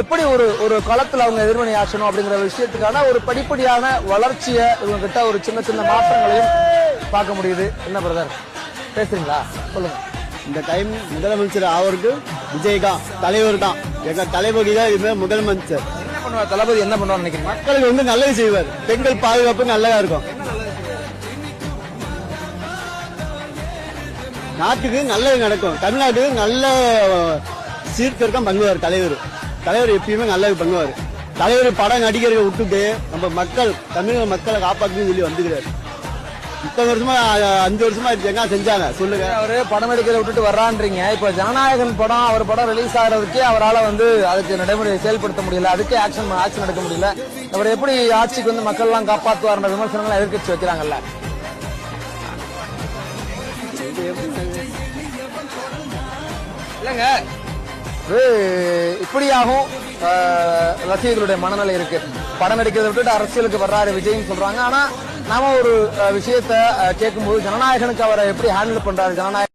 எப்படி ஒரு ஒரு களத்துல அவங்க எதிர்வினை ஆற்றணும் அப்படிங்கிற விஷயத்துக்கான ஒரு படிப்படியான வளர்ச்சியை இவங்க கிட்ட ஒரு சின்ன சின்ன மாற்றங்களையும் பார்க்க முடியுது. என்ன பிரதர் பேசுறீங்களா? சொல்லுங்க. இந்த டைம் முதலமைச்சர் அவருக்கு விஜய் தான் தலைவர் தான். எங்க தலைவர் தான் இது முதலமைச்சர். என்ன பண்ணுவார்? தளபதி என்ன பண்ணுவார் நினைக்கிறீங்க மக்களுக்கு வந்து நல்லது செய்வார். பெண்கள் பாதுகாப்பு நல்லதா இருக்கும். நாட்டுக்கு நல்லது நடக்கும். தமிழ்நாட்டுக்கு நல்ல சீர்திருத்தம் பண்ணுவார் தலைவர். தலைவர் எப்பயுமே நல்லது பண்ணுவார் தலைவர் படம் நடிகர்களை விட்டுட்டு நம்ம மக்கள் தமிழக மக்களை காப்பாற்றுன்னு சொல்லி வந்துக்கிறாரு. இத்தனை வருஷமா அஞ்சு வருஷமா என்ன செஞ்சாங்க? சொல்லுங்க. அவரு படம் எடுக்கிறத விட்டுட்டு வர்றான்றீங்க. இப்ப ஜனநாயகன் படம் அவர் படம் ரிலீஸ் ஆகிறதுக்கே அவரால வந்து அதுக்கு நடைமுறை செயல்படுத்த முடியல. அதுக்கே ஆக்ஷன் ஆக்ஷன் எடுக்க முடியல. அவர் எப்படி ஆட்சிக்கு வந்து மக்கள் எல்லாம் காப்பாத்துவார்ன்ற விமர்சனங்களை எதிர்க்கட்சி வைக்கிறாங்கல்ல? இல்லங்க. இது இப்படியாகும் ரசிகர்களுடைய மனநிலை இருக்கு. படம் நடிக்கிறத விட்டுட்டு அரசியலுக்கு வர்றாரு விஜய்னு சொல்றாங்க. ஆனா நாம ஒரு விஷயத்த கேட்கும்போது ஜனநாயகனுக்கு அவரை எப்படி ஹேண்டில் பண்றாரு? ஜனநாயக